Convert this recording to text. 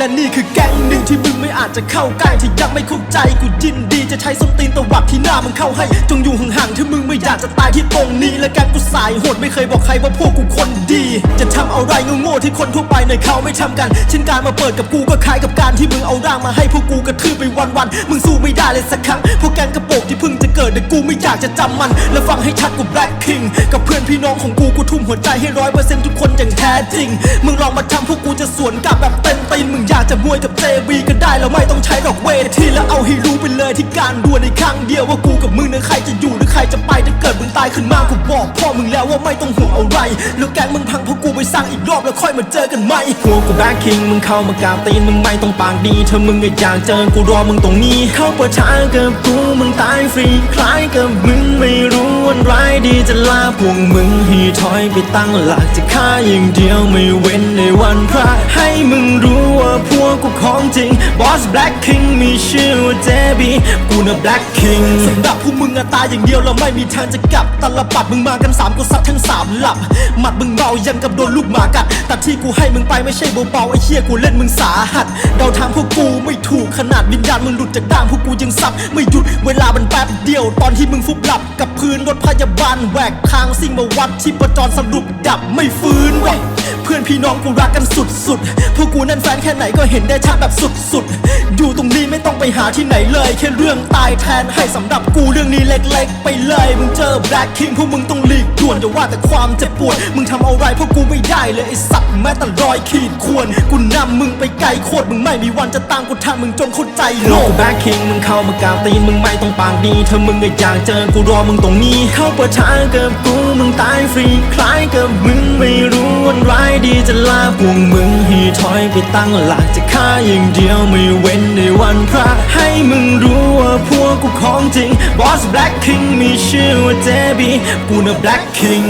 และนี่คือแก๊งหนึ่งที่มึงไม่อาจจะเข้าใกล้ที่ยังไม่เข้าใจกูยินดีจะใช้ส้นตีนตวัดที่หน้ามึงเข้าให้ จงอยู่ห่างๆถ้ามึงไม่อยากจะตายที่ตรงนี้ และแก๊งกูสายโหดไม่เคยบอกใครว่าพวกกูคนดี จะทำเอา ที่คนทั่วไปในเขาไม่ทำกัน เช่นการมาเปิดกับกูก็คล้ายกับการที่มึงเอาร่างมาให้พวกกูกระทืบไปวันๆมึงสู้ไม่ได้เลยสักครั้งพวกแกงกระโปงที่เพิ่งจะเกิดแต่กูไม่อยากจะจำมัน และฟังให้ชัดกู Black King กับเพื่อนพี่น้องของกูกูทุ่มหัวใจให้ร้อยเปอร์เซ็นต์ทุกคนอย่างแท้จริง มึงลองมาทำพวกกูจะสวนกลับแบบเต็มตีนมึงอยากจะมวยกับ JV ก็ได้แล้วไม่ต้องใช้ดอกเวทีแล้วเอาให้รู้ไปเลยที่การดวลในครั้งเดียวว่ากูกับมึงนั้นใครจะอยู่หรือใครจะไปถ้าเกิดมึงตายขึ้นมากูบอกพ่อมึงแล้วว่าไม่ต้องห่วงอะไรแล้วแกงมึงพังพราะกูไปสร้างอีกรอบแล้วค่อยมาเจอกันไหมหัวกูแบ็คคิงมึงเข้ามากาบตีนมึงไม่ต้องปากดีถ้ามึงอยากเจอกูรอมึงตรงนี้ เข้าประชากับกูมึงตายฟรี คล้ายกับมึงไม่รู้วันร้ายดีจะลาพวกมึงให้ถอยไปตั้งหลักจะฆ่าอย่างเดียวไม่เว้นในวันพระให้มึงรู้ว่า ของจริงบอสแบล็คคิงมีชื่อว่าเจบีกูน่ะแบล็คคิงสำหรับพวกมึงอะตายอย่างเดียวเราไม่มีทางจะกลับตลปัดมึงมากันสามกูซัดทั้งสามหลับหมัดมึงเบายังกับโดนลูกหมากัดแต่ที่กูให้มึงไปไม่ใช่เบาๆไอ้เชี่ยกูเล่นมึงสาหัสเดาทางพวกกูไม่ถูกขนาดวิญญาณมึงหลุดจากด่างพวกกูยังซับไม่หยุดเวลามันแป๊บเดียว ตอนที่มึงฟุบหลับกับพื้นรถพยาบาลแหวกทางสิ่งมาวัดที่ประจรสรุปดับไม่ฟื้นเว้ย เพื่อนพี่น้องกูรักกันสุดๆพวกกูนั่นแฟนแค่ไหนก็เห็นได้ชัดแบบสุดๆ หาที่ไหนเลยแค่เรื่องตายแทนให้สำหรับกูเรื่องนี้เล็กๆ ไปเลยมึงเจอแบล็คคิงพวกมึงต้องหลีกด่วนอย่าว่าแต่ความเจ็บปวด มึงทำอะไรพวกกูไม่ได้เลยไอ้สัตว์แม้แต่รอยขีดข่วนกูนำมึงไปไกลโคตรมึงไม่มีวันจะตามกูทันมึงจงเข้าใจโลกแบล็คคิงมึงเข้ามากาบตีนมึงไม่ต้องปากดีถ้ามึงก็อยากเจอกูรอมึงตรงนี้ เข้าประชากับกูมึงตายฟรีคล้ายกับมึงไม่รู้วันร้ายดีจะลาพวกมึง ถอยไปตั้งหลักจะฆ่าอย่างเดียวไม่เว้นในวันพระให้มึงรู้ว่าพวกกูของจริงบอสแบล็คคิงมีชื่อว่าเจบีกูน่ะแบล็คคิง